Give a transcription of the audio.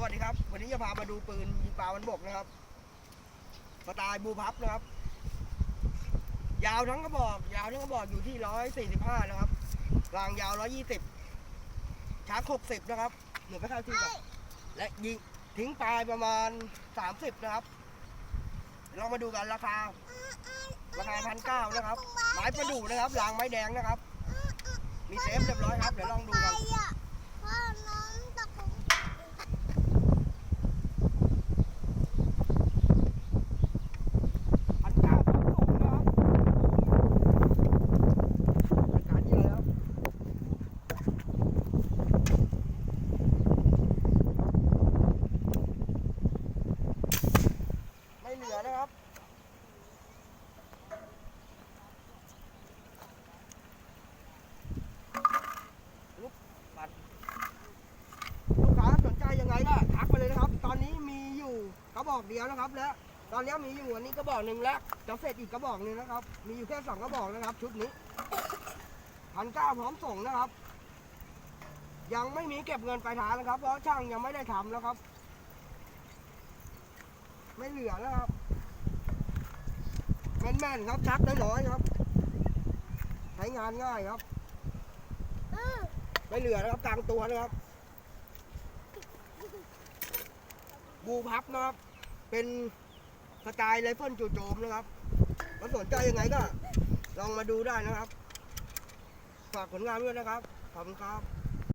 สวัสดีครับ วันนี้จะพามาดูปืนยิงปลามันบกนะครับสไตล์บูพับนะครับ ยาวทั้งกระบอก ยาวทั้งกระบอกอยู่ที่ร้อยสี่สิบห้านะครับรางยาวร้อยยี่สิบชาร์จหกสิบนะครับเหนือไม่เข้าที่กับและยิงทิ้งปลายประมาณสามสิบนะครับเดี๋ยวเรามาดูกันราคา ราคาพันเก้านะครับ ไม้ประดู่นะครับรางไม้แดงนะครับ มีเซฟเรียบร้อยครับ เดี๋ยวลองดูกัน พ่อน้องตะกุก พันเก้าพันสองนะครับเป็นการเยอะแล้วไม่ เหลือนะครับลูกปัดลูกค้าสนใจยังไงก็ทักมาเลยนะครับ ตอนนี้มีอยู่กระบอกเดียวนะครับ และตอนนี้มีอยู่อันนี้กระบอกหนึ่งแล้วจะเสร็จอีกกระบอกหนึ่งนะครับ มีอยู่แค่สองกระบอกนะครับ ชุดนี้พันเก้าพร้อมส่งนะครับ ยังไม่มีเก็บเงินปลายทางนะครับ เพราะช่างยังไม่ได้ทำนะครับ ไม่เหลือนะครับแม่นๆครับชักน้อยๆครับ ใช้งานง่ายครับไม่เหลือนะครับกลางตัวนะครับบูพับนะครับ เป็นสไตล์ไรเฟิลจู่โจมนะครับถ้าสนใจยังไงก็ ลองมาดูได้นะครับ ฝากผลงานด้วยนะครับ ขอบคุณครับ